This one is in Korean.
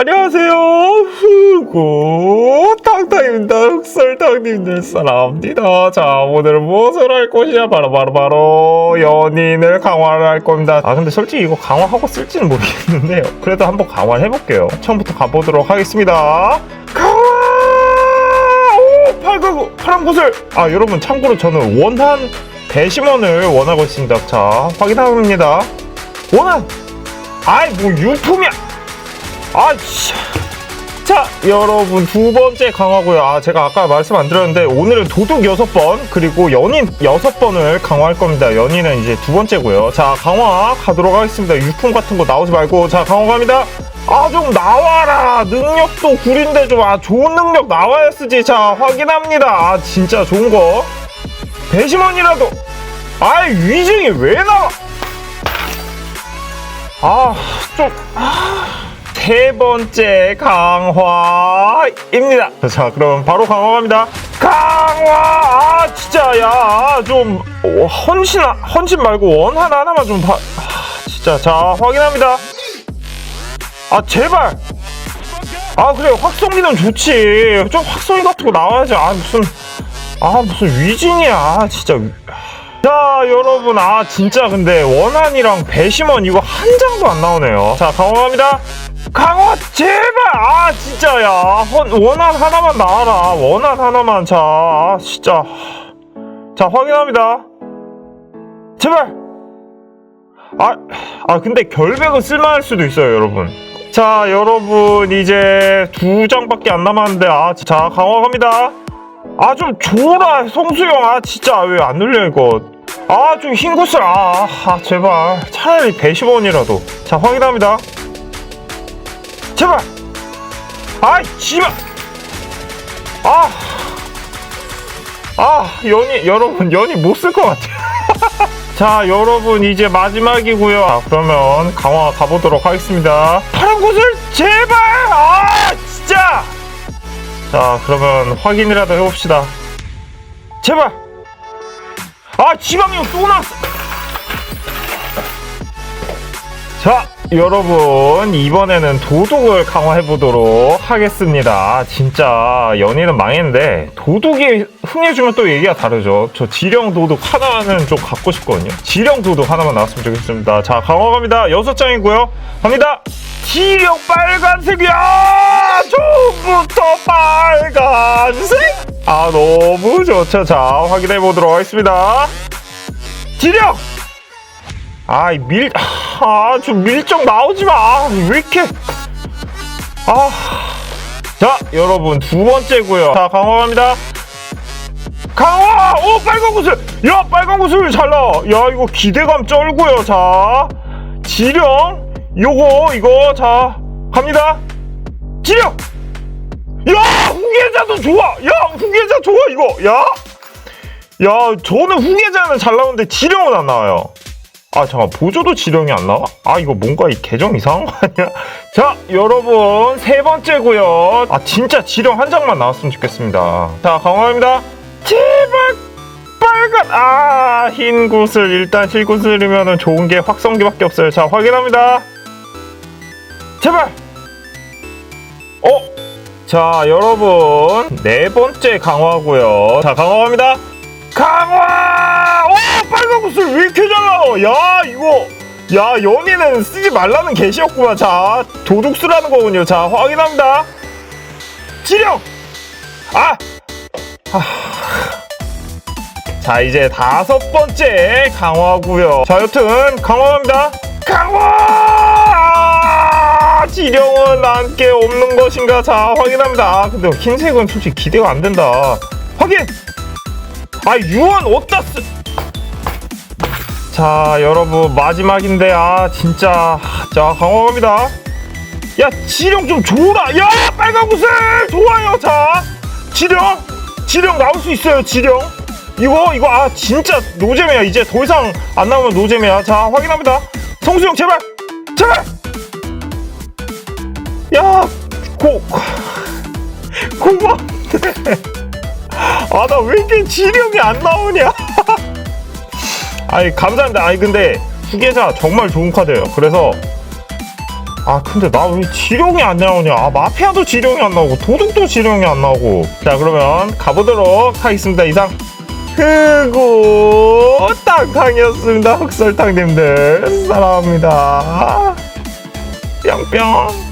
안녕하세요. 후고 탕탕입니다. 흑설탕님들 사랑합니다. 자, 오늘은 무엇을 할 것이냐? 바로, 바로, 바로, 연인을 강화를 할 겁니다. 아, 근데 솔직히 이거 강화하고 쓸지는 모르겠는데요. 그래도 한번 강화를 해볼게요. 처음부터 가보도록 하겠습니다. 강화! 오, 팔각, 파란 구슬! 아, 여러분, 참고로 저는 원한 배심원을 원하고 있습니다. 자, 확인합니다. 원한! 아이, 뭐, 유품이야! 아, 씨. 자, 여러분 두 번째 강화고요. 아, 제가 아까 말씀 안 드렸는데 오늘은 도둑 여섯 번 그리고 연인 여섯 번을 강화할 겁니다. 연인은 이제 두 번째고요. 자, 강화 가도록 하겠습니다. 유품 같은 거 나오지 말고 자, 강화 갑니다. 아, 좀 나와라. 능력도 구린데 좀 아, 좋은 능력 나와야 쓰지. 자, 확인합니다. 아, 진짜 좋은 거. 배심원이라도. 아이, 위증이 왜 나와? 아, 좀. 세 번째 강화입니다. 자, 그럼 바로 강화 갑니다. 강화! 아, 진짜, 야, 좀, 어, 헌신, 헌신 말고 원 하나 하나만 좀 봐. 아, 진짜, 자, 확인합니다. 아, 제발! 아, 그래, 확성기는 좋지. 좀 확성기 같은 거 나와야지. 아, 무슨, 아, 무슨 위진이야. 아, 진짜. 위- 자, 여러분, 아, 진짜 근데 원한이랑 배심원 이거 한 장도 안 나오네요. 자, 강화 갑니다. 강화 제발! 아 진짜 야. 헌, 원한 하나만 나와라. 원한 하나만. 자 아, 진짜. 자 확인합니다. 제발! 아, 아 근데 결백은 쓸만할 수도 있어요 여러분. 자 여러분. 이제 두 장밖에 안 남았는데 아자 강화 갑니다 아 좀 줘라 송수영 아 진짜 왜 안 눌려 이거 아 좀 흰구슬 아, 아 제발 차라리 배심원이라도 자 확인합니다 제발! 아이, 씨발! 아! 아, 연이, 여러분, 연이 못 쓸 것 같아요. 자, 여러분, 이제 마지막이고요 자, 그러면 강화 가보도록 하겠습니다. 파란 곳을 제발! 아, 진짜! 자, 그러면 확인이라도 해봅시다. 제발! 아, 지방령 또 나왔어! 자, 여러분 이번에는 도둑을 강화해 보도록 하겠습니다. 진짜 연인은 망했는데 도둑이 흥해주면 또 얘기가 다르죠. 저 지령 도둑 하나는 좀 갖고 싶거든요. 지령 도둑 하나만 나왔으면 좋겠습니다. 자, 강화 갑니다. 여섯 장이고요. 갑니다. 지령 빨간색이야! 처음부터 빨간색! 아, 너무 좋죠. 자, 확인해 보도록 하겠습니다. 지령! 아이 밀, 아, 좀 밀정 나오지 마. 아, 왜 이렇게. 아. 자, 여러분, 두 번째고요 자, 강화 갑니다. 강화! 오, 빨간 구슬! 야, 빨간 구슬 잘 나와. 야, 이거 기대감 쩔고요 자, 지령. 요거, 이거, 자, 갑니다. 지령! 야, 후계자도 좋아! 야, 후계자 좋아, 이거! 야! 야, 저는 후계자는 잘 나오는데 지령은 안 나와요. 아 잠깐 보조도 지령이 안 나와? 아 이거 뭔가 이 계정 이상한 거 아니야? 자 여러분 세 번째고요 아 진짜 지령 한 장만 나왔으면 좋겠습니다 자 강화입니다 제발 빨간 아 흰 구슬 일단 실 구슬이면은 좋은 게 확성기밖에 없어요 자 확인합니다 제발 어? 자 여러분 네 번째 강화고요 자 강화합니다 강화! 오 빨간 구슬 왜 이렇게 잘 나와? 야 이거 야 연인은 쓰지 말라는 계시였구만. 자 도둑 쓰라는 거군요. 자 확인합니다. 지령. 아. 아. 자 이제 다섯 번째 강화고요. 자 여튼 강화합니다. 강화! 지령은 남게 없는 것인가? 자 확인합니다. 아 근데 흰색은 솔직히 기대가 안 된다. 확인. 아 유언 어디다 쓰... 자 여러분 마지막인데 아 진짜. 자 강화갑니다. 야 지령 좀 줘라. 야 빨간 구슬! 좋아요. 자 지령? 지령 나올 수 있어요 지령. 이거 이거 아 진짜 노잼이야. 이제 더 이상 안 나오면 노잼이야. 자 확인합니다. 성수형 제발! 제발 야 고 고마운데 아나 왜 이렇게 지령이 안 나오냐? 아니 감사합니다. 아니 근데 후계자 정말 좋은 카드예요. 그래서 아 근데 나 왜 지령이 안 나오냐? 아 마피아도 지령이 안 나오고 도둑도 지령이 안 나오고. 자 그러면 가보도록 하겠습니다. 이상 흑고 땅탕이었습니다. 흑설탕님들 사랑합니다. 뿅뿅